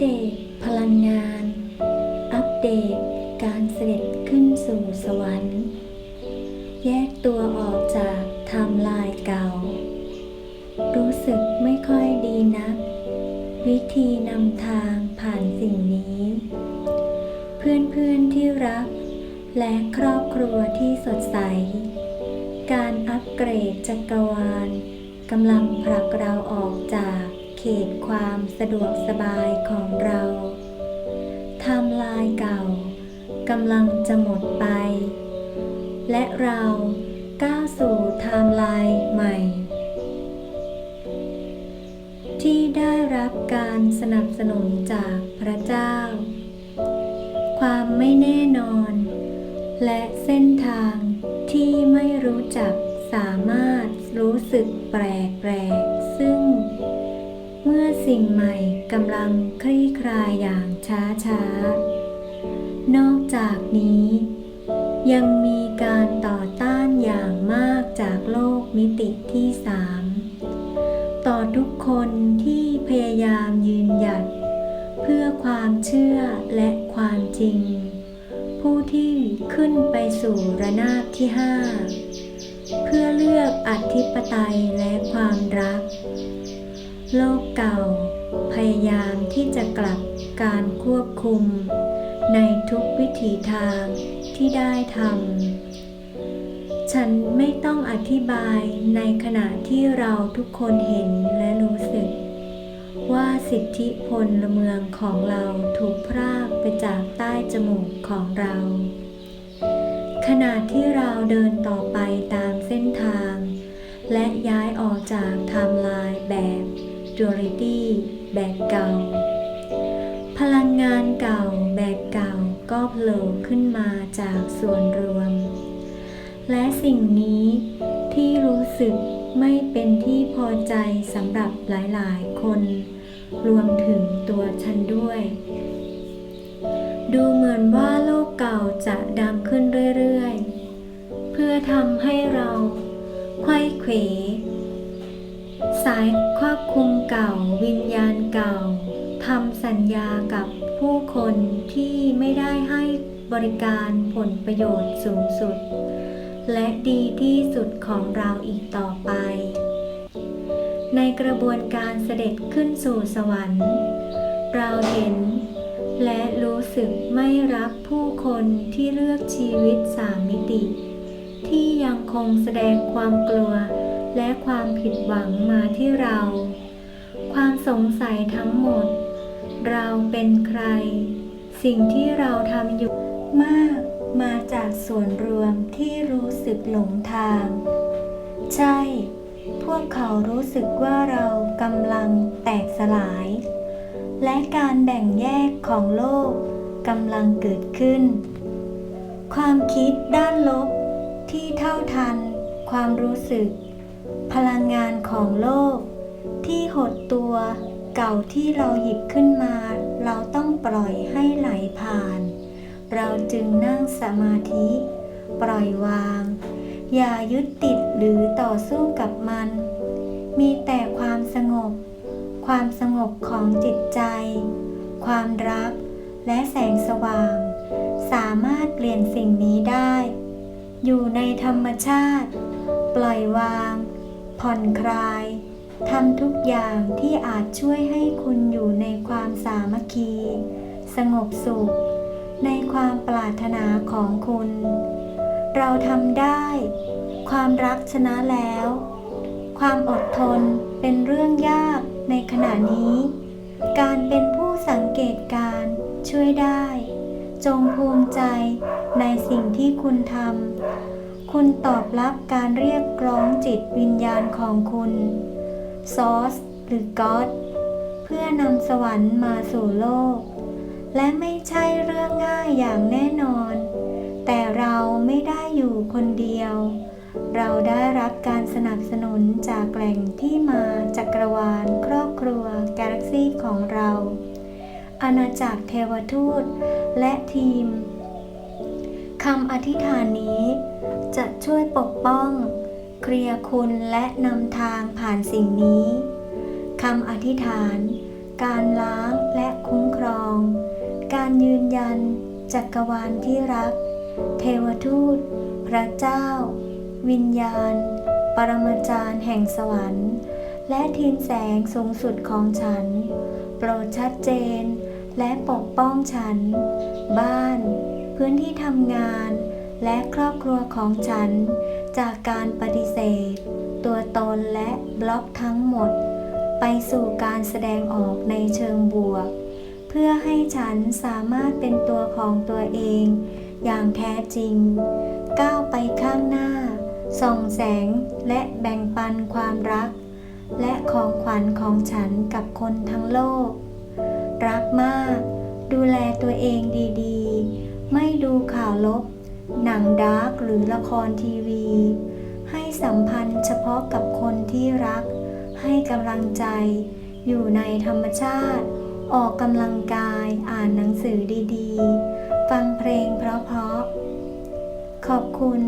เดตพลังงาน อัปเดตการเสด็จขึ้นสู่สวรรค์ แยกตัวออกจากไทม์ไลน์เก่า รู้สึกไม่ค่อยดีนัก วิธีนำทางผ่านสิ่งนี้ เพื่อนๆที่รัก และครอบครัวที่สดใส การอัปเกรดจักรวาลกำลังผลักเราออกจาก เขตความสะดวกสบายของเราไทม์ไลน์เก่ากำลังจะหมดไป และเราก้าวสู่ไทม์ไลน์ใหม่ ที่ได้รับการสนับสนุนจากพระเจ้า ความไม่แน่นอน และเส้นทางที่ไม่รู้จักสามารถรู้สึกแปลก มื่อสิ่งใหม่กำลังคลี่คลายอย่างช้าช้าๆนอกจากนี้ ยังมีการต่อต้านอย่างมากจากโลกมิติที่สามต่อทุกคนที่พยายามยืนหยัด เพื่อความเชื่อและความจริง ผู้ที่ขึ้นไปสู่ระนาบที่ห้าเพื่อเลือกอธิปไตยและความรัก โลกเก่า พยายามที่จะกลับการควบคุม ในทุกวิถีทางที่ได้ทำ ฉันไม่ต้องอธิบายในขณะที่เราทุกคนเห็นและรู้สึก ว่าสิทธิพลเมืองของเราถูกพรากไปจากใต้จมูกของเรา ขณะที่เราเดินต่อไปตามเส้นทางและย้ายออกจากไทม์ไลน์แบบ duality แบบเก่า พลังงานเก่าแบบเก่าก็โผล่ขึ้นมาจากส่วนรวม และสิ่งนี้ที่รู้สึกไม่เป็นที่พอใจสำหรับหลายๆ คน รวมถึงตัวฉันด้วย ดูเหมือนว่าโลกเก่าจะดังขึ้นเรื่อยๆ เพื่อทำให้เราไขว้เขวสายควบคุม เก่าวิญญาณเก่าทำสัญญากับผู้คนที่ไม่ได้ให้บริการผลประโยชน์สูงสุด และดีที่สุดของเราอีกต่อไป ในกระบวนการเสด็จขึ้นสู่สวรรค์ เราเห็นและรู้สึกไม่รักผู้คนที่เลือกชีวิตสามมิติ ที่ยังคงแสดงความกลัวและความผิดหวังมาที่เรา ความสงสัยทั้งหมด เราเป็นใคร สิ่งที่เราทำอยู่มากมาจากส่วนรวมที่รู้สึกหลงทาง ใช่ พวกเขารู้สึกว่าเรากำลังแตกสลาย และการแบ่งแยกของโลกกำลังเกิดขึ้น ความคิดด้านลบที่เท่าทัน ความรู้สึก พลังงานของโลก ที่หดตัว เก่าที่เราหยิบขึ้นมา เราต้องปล่อยให้ไหลผ่าน เราจึงนั่งสมาธิ ปล่อยวาง อย่ายึดติดหรือต่อสู้กับมัน มีแต่ความสงบ ความสงบของจิตใจ ความรัก และแสงสว่าง สามารถเปลี่ยนสิ่งนี้ได้ อยู่ในธรรมชาติ ปล่อยวาง ผ่อนคลาย ทำทุกอย่างที่อาจช่วยให้คุณอยู่ในความสามัคคี สงบสุข ในความปรารถนาของคุณ เราทำได้ ความรักชนะแล้ว ความอดทนเป็นเรื่องยากในขณะนี้ การเป็นผู้สังเกตการช่วยได้ จงภูมิใจในสิ่งที่คุณทำคุณตอบรับการเรียกร้องจิตวิญญาณของคุณ ซอส หรือก็อดเพื่อนำสวรรค์มาสู่โลก และไม่ใช่เรื่องง่ายอย่างแน่นอน แต่เราไม่ได้อยู่คนเดียว เราได้รับการสนับสนุนจากแหล่งที่มาจักรวาลครอบครัวกาแล็กซี่ของเราอาณาจักรเทวทูตและทีมคำอธิษฐานนี้จะช่วยปกป้อง เคลียร์คุณและนำทางผ่านสิ่งนี้คำอธิษฐาน การล้างและคุ้มครอง การยืนยัน จักรวาลที่รัก เทวทูต พระเจ้า วิญญาณ ปรมาจารย์แห่งสวรรค์ และทีมแสงสูงสุดของฉัน โปรดชัดเจน และปกป้องฉัน บ้าน พื้นที่ทำงาน และครอบครัวของฉัน จากการปฏิเสธ ตัวตนและบล็อกทั้งหมด ไปสู่การแสดงออกในเชิงบวก เพื่อให้ฉันสามารถเป็นตัวของตัวเอง อย่างแท้จริง ก้าวไปข้างหน้า ส่องแสงและแบ่งปันความรัก และของขวัญของฉันกับคนทั้งโลก รักมาก ดูแลตัวเองดีๆ ไม่ดูข่าวลบ หนังดาร์กหรือละครทีวี ให้สัมพันธ์เฉพาะกับคนที่รัก ให้กำลังใจ อยู่ในธรรมชาติ ออกกำลังกายอ่านหนังสือดีๆ ฟังเพลงเพราะๆขอบคุณ